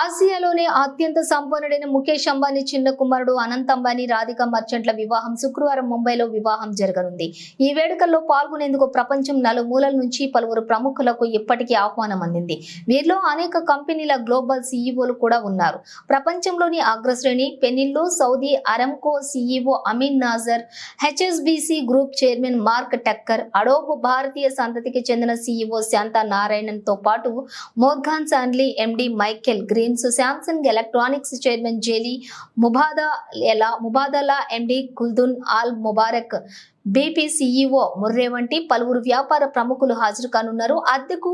ఆసియాలోనే అత్యంత సంపన్నుడైన ముఖేష్ అంబానీ చిన్న కుమారుడు అనంత్ అంబానీ రాధిక మర్చెంట్ల వివాహం శుక్రవారం ముంబైలో వివాహం జరగనుంది. ఈ వేడుకల్లో పాల్గొనేందుకు ప్రపంచం నలుమూలల నుంచి పలువురు ప్రముఖులకు ఇప్పటికీ ఆహ్వానం అందింది. వీరిలో అనేక కంపెనీల గ్లోబల్ సీఈఓలు కూడా ఉన్నారు. ప్రపంచంలోని అగ్రశ్రేణి పెనిల్లో Saudi Aramco CEO Amin Nasser HSBC group chairman Mark Tucker Adobe భారతీయ సంతతికి చెందిన సీఈఓ శాంతా నారాయణన్తో పాటు Morgan Stanley MD Michael Grimes Samsung Electronics chairman Jay Lee ముబాదా ఎలా Mubadala MD Khaldoon Al Mubarak BP CEO Murray వంటి పలువురు వ్యాపార ప్రముఖులు హాజరు కానున్నారు. అద్దెకు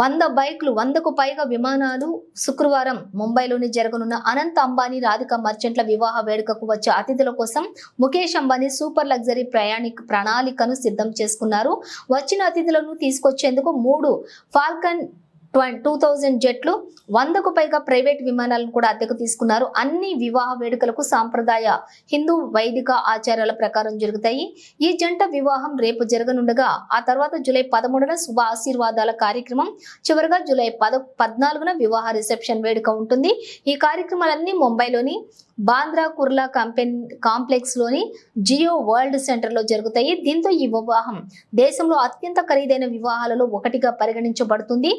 వంద బైక్లు వందకు పైగా విమానాలు శుక్రవారం ముంబైలోని జరగనున్న అనంత్ అంబానీ రాధిక మర్చెంట్ల వివాహ వేడుకకు వచ్చే అతిథుల కోసం ముఖేష్ అంబానీ సూపర్ లగ్జరీ ప్రయాణిక ప్రణాళికను సిద్ధం చేసుకున్నారు. వచ్చిన అతిథులను తీసుకొచ్చేందుకు మూడు ఫాల్కన్ టూ థౌజండ్ జట్లు వందకు పైగా ప్రైవేట్ విమానాలను కూడా అద్దెకు తీసుకున్నారు. అన్ని వివాహ వేడుకలకు సాంప్రదాయ హిందూ వైదిక ఆచారాల ప్రకారం జరుగుతాయి. ఈ జంట వివాహం రేపు జరగనుండగా ఆ తర్వాత జూలై పదమూడున శుభ ఆశీర్వాదాల కార్యక్రమం చివరిగా జూలై పద పద్నాలుగున వివాహ రిసెప్షన్ వేడుక ఉంటుంది. ఈ కార్యక్రమాలన్నీ ముంబైలోని బాంద్రా కుర్లా కంపెనీ కాంప్లెక్స్లోని జియో వరల్డ్ సెంటర్లో జరుగుతాయి. దీంతో ఈ వివాహం దేశంలో అత్యంత ఖరీదైన వివాహాలలో ఒకటిగా పరిగణించబడుతుంది.